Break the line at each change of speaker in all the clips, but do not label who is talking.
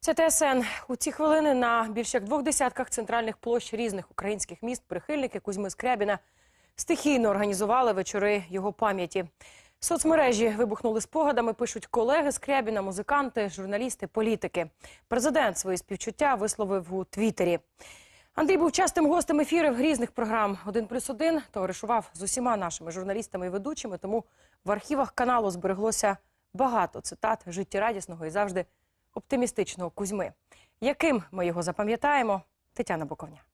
Це ТСН. У ці хвилини на більш як двох десятках центральних площ різних українських міст прихильники Кузьми Скрябіна стихійно організували вечори його пам'яті. Соцмережі вибухнули спогадами, пишуть колеги Скрябіна, музиканти, журналісти, політики. Президент свої співчуття висловив у Твіттері. Андрій був частим гостем ефірів різних програм «Один плюс один», товаришував з усіма нашими журналістами і ведучими, тому в архівах каналу збереглося багато цитат життєрадісного і завжди оптимістичного Кузьми. Яким ми його запам'ятаємо? Тетяна Боковня.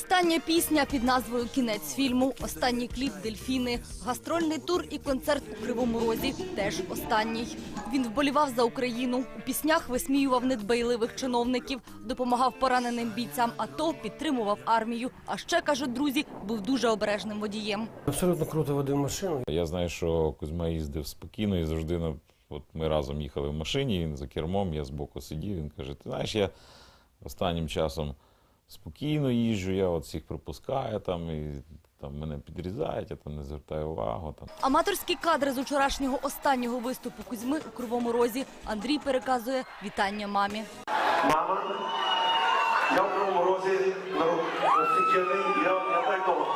Остання пісня під назвою Кінець фільму, останній кліп Дельфіни, гастрольний тур і концерт у Кривому Розі теж останній. Він вболівав за Україну. У піснях висміював недбайливих чиновників, допомагав пораненим бійцям АТО, підтримував армію. А ще кажуть друзі, був дуже обережним водієм.
Абсолютно круто водив машину.
Я знаю, що Кузьма їздив спокійно і завжди на от ми разом їхали в машині, він за кермом, я збоку сидів. Він каже: Ти знаєш, я останнім часом спокійно їжджу, я от всіх пропускаю там і там мене підрізають, я там не звертаю увагу. Там.
Аматорські кадри з вчорашнього останнього виступу Кузьми у Кривому Розі. Андрій переказує вітання мамі.
Мама, я в Кривому розі, народ я, я так того.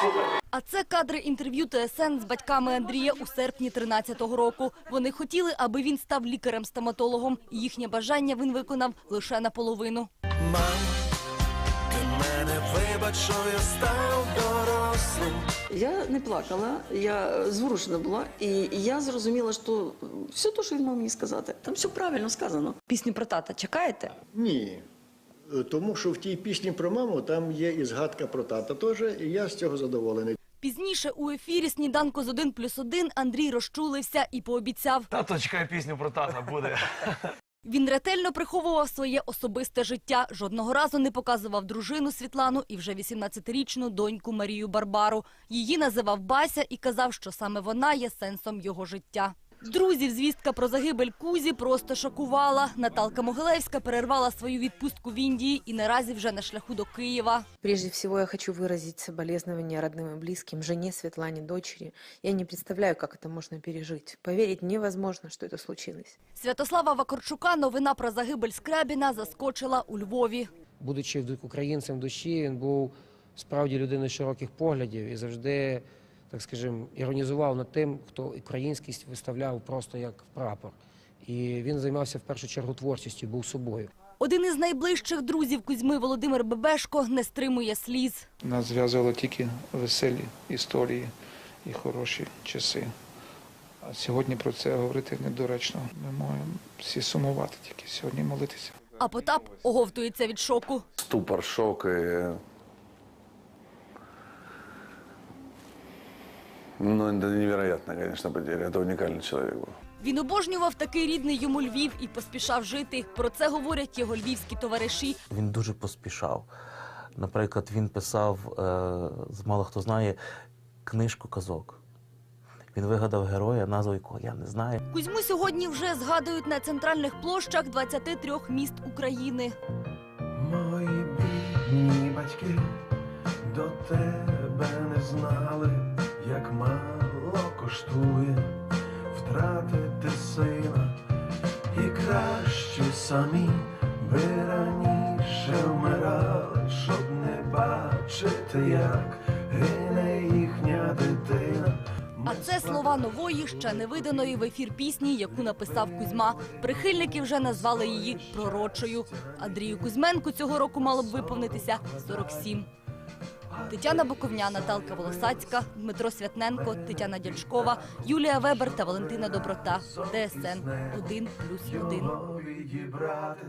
Супер.
А це кадри інтерв'ю ТСН з батьками Андрія у серпні 13-го року. Вони хотіли, аби він став лікарем-стоматологом. Їхнє бажання він виконав лише наполовину.
Мам, ти мене вибач, що я став дорослим.
Я не плакала, я зворушена була, і я зрозуміла, що все те, що він мав мені сказати, там все правильно сказано.
Пісню про тата чекаєте?
Ні. Е, Тому що в тій пісні про маму там є і згадка про тата теж, і я з цього задоволений.
Пізніше у ефірі «Сніданку з 1 плюс 1» Андрій розчулився і пообіцяв.
Тато чекає пісню про тата буде.
Він ретельно приховував своє особисте життя. Жодного разу не показував дружину Світлану і вже 18-річну доньку Марію Барбару. Її називав Бася і казав, що саме вона є сенсом його життя. Друзів звістка про загибель Кузі просто шокувала. Наталка Могилевська перервала свою відпустку в Індії і наразі вже на шляху до Києва.
Прежде всего, я хочу выразить соболезнования родным и близким, жене Светлане, дочери. Я не представляю, как это можно пережить. Поверить невозможно, что это случилось.
Святослава Вакарчука новина про загибель Скрябіна заскочила у Львові.
Будучи в- українцем в душі, він був справді людиною широких поглядів і завжди, так скажімо, іронізував над тим, хто українськість виставляв просто як прапор. І він займався в першу чергу творчістю, був собою.
Один із найближчих друзів Кузьми Володимир Бебешко не стримує сліз.
Нас зв'язували тільки веселі історії і хороші часи. А сьогодні про це говорити недоречно. Ми маємо всі сумувати тільки сьогодні молитися.
А Потап оговтується від шоку.
Ступор, шок. И... Ну, это невероятно, конечно, потеря. Это уникальный человек был.
Він обожнював такий рідний йому Львів і поспішав жити. Про це говорять його львівські товариші.
Він дуже поспішав. Наприклад, він писав, е, мало хто знає, книжку казок. Він вигадав героя, назву якого я не знаю.
Кузьму сьогодні вже згадують на центральних площах 23 міст України.
Мої бідні батьки до тебе не знали, як мало коштує втратити сина, і краще самі би раніше вмирали, щоб не бачити, як гине їхня дитина.
А це слова нової, ще не виданої в ефір пісні, яку написав Кузьма. Прихильники вже назвали її пророчою. Андрію Кузьменку цього року мало б виповнитися 47. Тетяна Буковня, Наталка Волосацька, Дмитро Святненко, Тетяна Дячкова, Юлія Вебер та Валентина Доброта. ДСН 1+,1.
відібрати